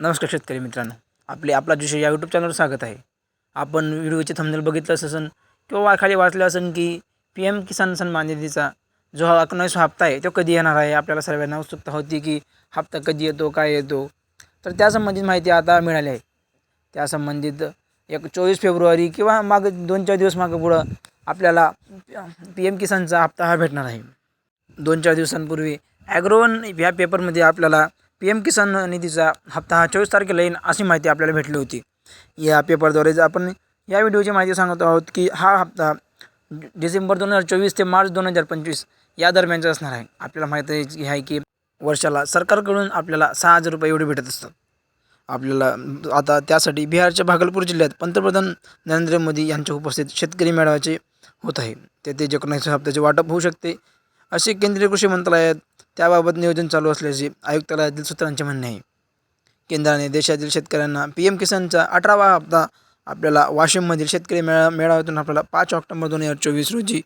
नमस्कार शेतकरी मित्रांनो. आपले आपला विषय या यूट्यूब चॅनलवर स्वागत आहे. आपण व्हिडिओचे थंबनेल बघितलं असेल किंवा खाली वाचलं असेल की पी एम किसान सन्मान निधीचा जो हा एकोणावीसवा हप्ता आहे तो कधी येणार आहे? आपल्याला सर्वांना उत्सुकता होती की हप्ता कधी येतो काय येतो? तर त्यासंबंधित माहिती आता मिळाली आहे. त्या संबंधित एक चोवीस फेब्रुवारी किंवा माग दोन चार दिवस मागं पुढं आपल्याला पी एम किसानचा हप्ता हा भेटणार आहे. दोन चार दिवसांपूर्वी ॲग्रोवन ह्या पेपरमध्ये आपल्याला पी एम किसान निधीचा हप्ता हा चोवीस तारखेला येईल अशी माहिती आपल्याला भेटली होती. या पेपरद्वारे जर आपण या व्हिडिओची माहिती सांगत आहोत की हा हप्ता डिसेंबर दोन हजार चोवीस ते मार्च दोन हजार पंचवीस या दरम्यानचा असणार आहे. आपल्याला माहिती आहे की- आहे की वर्षाला सरकारकडून आपल्याला सहा हजार रुपये एवढे भेटत असतात. आपल्याला आता त्यासाठी बिहारच्या भागलपूर जिल्ह्यात पंतप्रधान नरेंद्र मोदी यांच्या उपस्थित शेतकरी मेळाव्याचे होत आहे. तेथे एकोणीस हप्त्याचे वाटप होऊ शकते. असे केंद्रीय कृषी मंत्रालयात त्याबाबत नियोजन चालू असल्याचे आयुक्तालयातील सूत्रांचे म्हणणे आहे. केंद्राने देशातील शेतकऱ्यांना पी एम किसानचा अठरावा हप्ता आपल्याला वाशिममधील शेतकरी मेळा मेळाव्यातून आपल्याला पाच ऑक्टोबर दोन हजार चोवीस रोजी